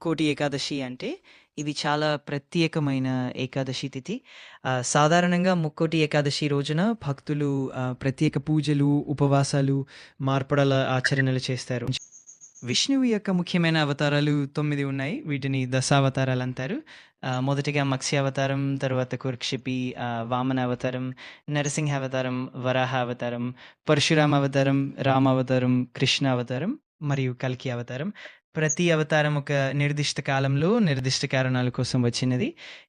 కోటి ఏకాదశి అంటే ఇది చాలా ప్రత్యేకమైన ఏకాదశి తిథి. సాధారణంగా ముక్కోటి ఏకాదశి రోజున భక్తులు ప్రత్యేక పూజలు, ఉపవాసాలు, మార్పడల ఆచరణలు చేస్తారు. విష్ణువు యొక్క ముఖ్యమైన అవతారాలు తొమ్మిది ఉన్నాయి. వీటిని దశావతారాలు అంటారు మొదటిగా మత్స్యావతారం, అవతారం తర్వాత ఆహ్, వామన అవతారం, నరసింహ అవతారం, వరాహ అవతారం, పరశురామ అవతారం, రామావతారం, కృష్ణ అవతారం మరియు కల్కి అవతారం. ప్రతి అవతారం ఒక నిర్దిష్ట కాలంలో, నిర్దిష్ట కారణాల కోసం వచ్చినది.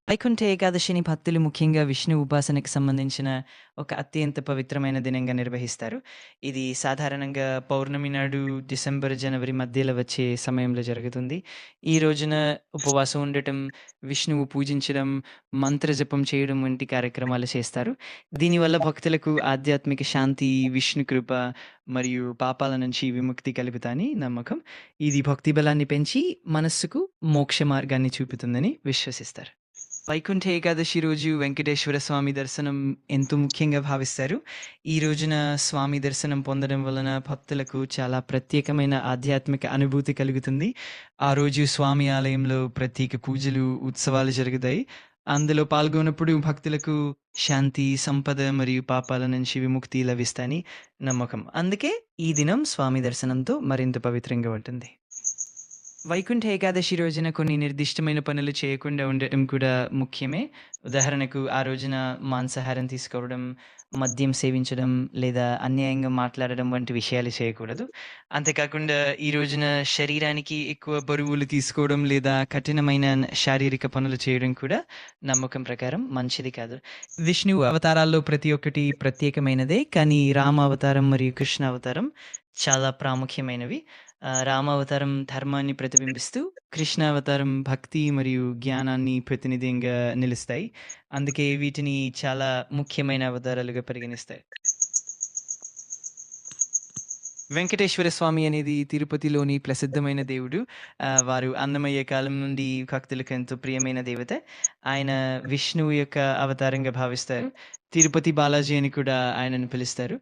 వైకుంఠ ఏకాదశిని భక్తులు ముఖ్యంగా విష్ణు ఉపాసనకు సంబంధించిన ఒక అత్యంత పవిత్రమైన దినంగా నిర్వహిస్తారు. ఇది సాధారణంగా పౌర్ణమి నాడు డిసెంబర్, జనవరి మధ్యలో వచ్చే సమయంలో జరుగుతుంది. ఈ రోజున ఉపవాసం ఉండటం, విష్ణువు పూజించడం, మంత్ర జపం చేయడం వంటి కార్యక్రమాలు చేస్తారు. దీనివల్ల భక్తులకు ఆధ్యాత్మిక శాంతి, విష్ణు కృప మరియు పాపాల నుంచి విముక్తి కలుగుతాయని నమ్మకం. ఇది భక్తి బలాన్ని పెంచి మనస్సుకు మోక్ష మార్గాన్ని చూపుతుందని విశ్వసిస్తారు. వైకుంఠ ఏకాదశి రోజు వెంకటేశ్వర స్వామి దర్శనం ఎంతో ముఖ్యంగా భావిస్తారు. ఈ రోజున స్వామి దర్శనం పొందడం వలన భక్తులకు చాలా ప్రత్యేకమైన ఆధ్యాత్మిక అనుభూతి కలుగుతుంది. ఆ రోజు స్వామి ఆలయంలో ప్రత్యేక పూజలు, ఉత్సవాలు జరుగుతాయి. అందులో పాల్గొన్నప్పుడు భక్తులకు శాంతి, సంపద మరియు పాపాల నుంచి విముక్తి లభిస్తాయని నమ్మకం. అందుకే ఈ దినం స్వామి దర్శనంతో మరింత పవిత్రంగా ఉంటుంది. వైకుంఠ ఏకాదశి రోజున కొన్ని నిర్దిష్టమైన పనులు చేయకుండా ఉండటం కూడా ముఖ్యమే. ఉదాహరణకు ఆ రోజున మాంసాహారం తీసుకోవడం, మద్యం సేవించడం లేదా అన్యాయంగా మాట్లాడడం వంటి విషయాలు చేయకూడదు. అంతేకాకుండా ఈ రోజున శరీరానికి ఎక్కువ బరువులు తీసుకోవడం లేదా కఠినమైన శారీరక పనులు చేయడం కూడా నమ్మకం ప్రకారం మంచిది కాదు. విష్ణువు అవతారాల్లో ప్రతి ఒక్కటి ప్రత్యేకమైనదే. కానీ రామ అవతారం మరియు కృష్ణ అవతారం చాలా ప్రాముఖ్యమైనవి. ఆహ్, రామ అవతారం ధర్మాన్ని ప్రతిబింబిస్తూ, కృష్ణ అవతారం భక్తి మరియు జ్ఞానాన్ని ప్రతినిధిగా నిలుస్తాయి. అందుకే వీటిని చాలా ముఖ్యమైన అవతారాలుగా పరిగణిస్తారు. వెంకటేశ్వర స్వామి అనేది తిరుపతిలోని ప్రసిద్ధమైన దేవుడు. ఆహ్, వారు అన్నమయ్య కాలం నుండి భక్తులకు ఎంతో ప్రియమైన దేవత. ఆయన విష్ణువు యొక్క అవతారంగా భావిస్తారు. తిరుపతి బాలాజీ అని కూడా ఆయనను పిలుస్తారు.